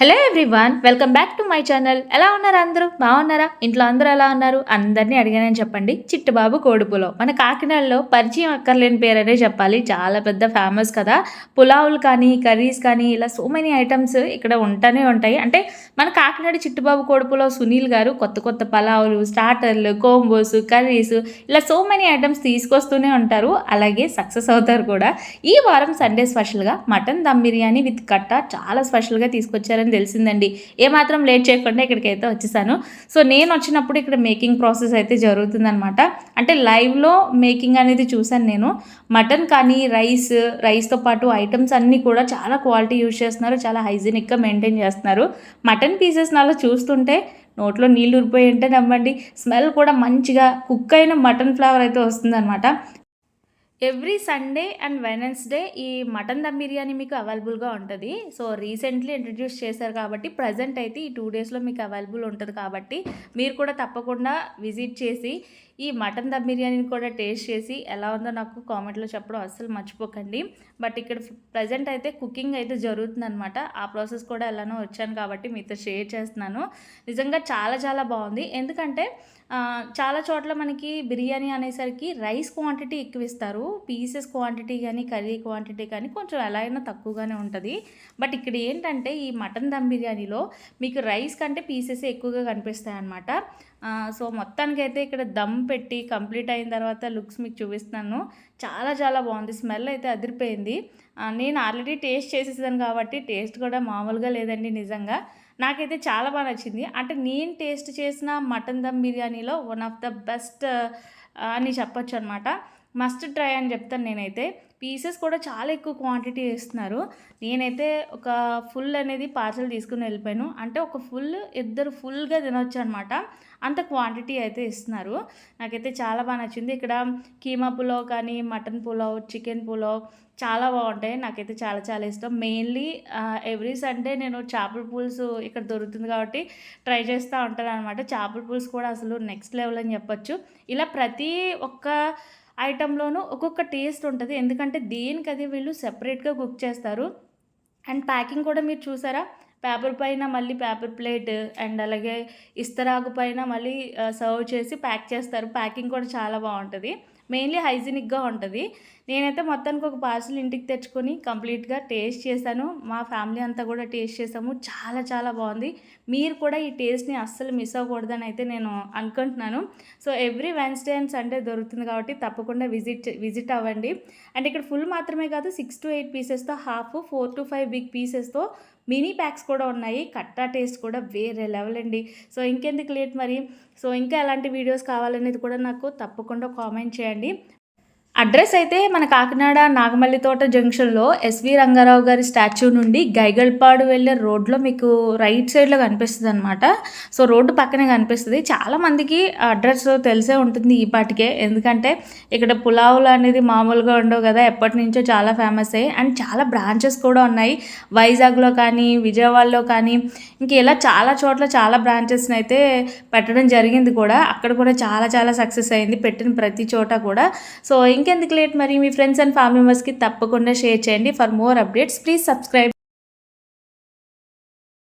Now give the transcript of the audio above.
Hello everyone welcome back to my channel ఎలా ఉన్నారు అందరూ? బాగున్నారా? ఇంట్లో అందరూ ఎలా ఉన్నారు? అందరినీ అడిగానని చెప్పండి. చిట్టుబాబు కోడుపులో. మన కాకినాడలో పరిచయం అక్కర్లేని పేరనే చెప్పాలి. చాలా పెద్ద ఫేమస్ కదా. పులావులు కానీ కర్రీస్ కానీ ఇలా సో మెనీ ఐటమ్స్ ఇక్కడ ఉంటానే ఉంటాయి. అంటే మన కాకినాడ చిట్టుబాబు కోడుపులో సునీల్ గారు కొత్త కొత్త పలావులు స్టార్టర్లు కోంబోస్ కర్రీస్ ఇలా సో మెనీ ఐటమ్స్ తీసుకొస్తూనే ఉంటారు. అలాగే సక్సెస్ అవుతారు కూడా. ఈ వారం సండే స్పెషల్గా మటన్ దమ్ బిర్యానీ విత్ కట్ట చాలా స్పెషల్గా తీసుకొచ్చారని తెలిసిందండి. ఏమాత్రం లేట్ చేయకుండా ఇక్కడికైతే వచ్చేసాను. సో నేను వచ్చినప్పుడు ఇక్కడ మేకింగ్ ప్రాసెస్ అయితే జరుగుతుందనమాట అంటే లైవ్లో మేకింగ్ అనేది చూశాను నేను. మటన్ కానీ రైస్ రైస్తో పాటు ఐటమ్స్ అన్నీ కూడా చాలా క్వాలిటీ యూజ్ చేస్తున్నారు. చాలా హైజీనిక్గా మెయింటైన్ చేస్తున్నారు. మటన్ పీసెస్ నాలో చూస్తుంటే నోట్లో నీళ్ళు ఉరిపోయి ఉంటే నమ్మండి. స్మెల్ కూడా మంచిగా కుక్ అయిన మటన్ ఫ్లేవర్ అయితే వస్తుందన్నమాట. ఎవ్రీ సండే అండ్ వెనస్డే ఈ మటన్ దమ్ బిర్యానీ మీకు అవైలబుల్గా ఉంటుంది. సో రీసెంట్లీ ఇంట్రడ్యూస్ చేశారు కాబట్టి ప్రజెంట్ అయితే ఈ టూ డేస్లో మీకు అవైలబుల్ ఉంటుంది కాబట్టి మీరు కూడా తప్పకుండా విజిట్ చేసి ఈ మటన్ దమ్ బిర్యానీని కూడా టేస్ట్ చేసి ఎలా ఉందో నాకు కామెంట్లో చెప్పడం అస్సలు మర్చిపోకండి. బట్ ఇక్కడ ప్రజెంట్ అయితే కుకింగ్ అయితే జరుగుతుందనమాట ఆ ప్రాసెస్ కూడా ఎలానో వచ్చాను కాబట్టి మీతో షేర్ చేస్తున్నాను. నిజంగా చాలా చాలా బాగుంది. ఎందుకంటే చాలా చోట్ల మనకి బిర్యానీ అనేసరికి రైస్ క్వాంటిటీ ఎక్కువ ఇస్తారు. పీసెస్ క్వాంటిటీ కానీ కర్రీ క్వాంటిటీ కానీ కొంచెం ఎలా అయినా తక్కువగానే ఉంటుంది. బట్ ఇక్కడ ఏంటంటే ఈ మటన్ దమ్ బిర్యానీలో మీకు రైస్ కంటే పీసెస్ ఎక్కువగా కనిపిస్తాయి అన్నమాట సో మొత్తానికైతే ఇక్కడ దమ్ పెట్టి కంప్లీట్ అయిన తర్వాత లుక్స్ మీకు చూపిస్తున్నాను. చాలా చాలా బాగుంది. స్మెల్ అయితే అదిరిపోయింది. నేను ఆల్రెడీ టేస్ట్ చేసేసాను కాబట్టి టేస్ట్ కూడా మామూలుగా లేదండి నిజంగా. నాకైతే చాలా బాగా నచ్చింది. అంటే నేను టేస్ట్ చేసిన మటన్ దమ్ బిర్యానీలో వన్ ఆఫ్ ద బెస్ట్ అని చెప్పొచ్చు అనమాట మస్ట్ ట్రై అని చెప్తాను నేనైతే. పీసెస్ కూడా చాలా ఎక్కువ క్వాంటిటీ వేస్తున్నారు. నేనైతే ఒక ఫుల్ అనేది పార్సల్ తీసుకుని వెళ్ళిపోయాను. అంటే ఒక ఫుల్ ఇద్దరు ఫుల్గా తినొచ్చు అనమాట అంత క్వాంటిటీ అయితే ఇస్తున్నారు. నాకైతే చాలా బాగా నచ్చింది. ఇక్కడ కీమా పులావ్ కానీ మటన్ పులావ్ చికెన్ పులావ్ చాలా బాగుంటాయి. నాకైతే చాలా చాలా ఇష్టం. మెయిన్లీ ఎవ్రీ సండే నేను చేపల పులుసు ఇక్కడ దొరుకుతుంది కాబట్టి ట్రై చేస్తూ ఉంటాను అనమాట చేపల పులుసు కూడా అసలు నెక్స్ట్ లెవెల్ అని చెప్పొచ్చు. ఇలా ప్రతి ఒక్క ఐటెంలోనూ ఒక్కొక్క టేస్ట్ ఉంటుంది. ఎందుకంటే దేనికి అది వీళ్ళు సెపరేట్గా కుక్ చేస్తారు. అండ్ ప్యాకింగ్ కూడా మీరు చూసారా? పేపర్ పైన మళ్ళీ పేపర్ ప్లేట్ అండ్ అలాగే ఇస్తరాకు పైన మళ్ళీ సర్వ్ చేసి ప్యాక్ చేస్తారు. ప్యాకింగ్ కూడా చాలా బాగుంటుంది. మెయిన్లీ హైజీనిక్గా ఉంటుంది. నేనైతే మొత్తానికి ఒక పార్సల్ ఇంటికి తెచ్చుకొని కంప్లీట్గా టేస్ట్ చేశాను. మా ఫ్యామిలీ అంతా కూడా టేస్ట్ చేసాము చాలా చాలా బాగుంది. మీరు కూడా ఈ టేస్ట్ని అస్సలు మిస్ అవ్వకూడదని అయితే నేను అనుకుంటున్నాను. So every Wednesday and Sunday దొరుకుతుంది కాబట్టి తప్పకుండా విజిట్ విజిట్ అవ్వండి. అండ్ ఇక్కడ ఫుల్ మాత్రమే కాదు six to eight పీసెస్తో half four to five big పీసెస్తో mini packs కూడా ఉన్నాయి. కట్టా టేస్ట్ కూడా వేరే లెవెల్ అండి. సో ఇంకెందుకు లేట్ మరి? సో ఇంకా ఎలాంటి వీడియోస్ కావాలనేది కూడా నాకు తప్పకుండా కామెంట్ చేయండి. చేయండి అడ్రస్ అయితే మన కాకినాడ నాగమల్లి తోట జంక్షన్లో ఎస్వి రంగారావు గారి స్టాచ్యూ నుండి గైగల్పాడు వెళ్ళే రోడ్లో మీకు రైట్ సైడ్లో కనిపిస్తుంది అనమాట సో రోడ్డు పక్కనే కనిపిస్తుంది. చాలామందికి అడ్రస్ తెలిసే ఉంటుంది ఈ పాటికే. ఎందుకంటే ఇక్కడ పులావులు అనేది మామూలుగా ఉండవు కదా. ఎప్పటి నుంచో చాలా ఫేమస్ అయ్యి అండ్ చాలా బ్రాంచెస్ కూడా ఉన్నాయి. వైజాగ్లో కానీ విజయవాడలో కానీ. ఇంక ఇలా చాలా చోట్ల చాలా బ్రాంచెస్ని అయితే పెట్టడం జరిగింది కూడా. అక్కడ కూడా చాలా చాలా సక్సెస్ అయింది. పెట్టిన ప్రతి చోట కూడా. సో ఇంకెందుకు లేట్ మరి? మీ ఫ్రెండ్స్ అండ్ ఫ్యామిలీ మెంబర్స్కి తప్పకుండా షేర్ చేయండి. For more updates please subscribe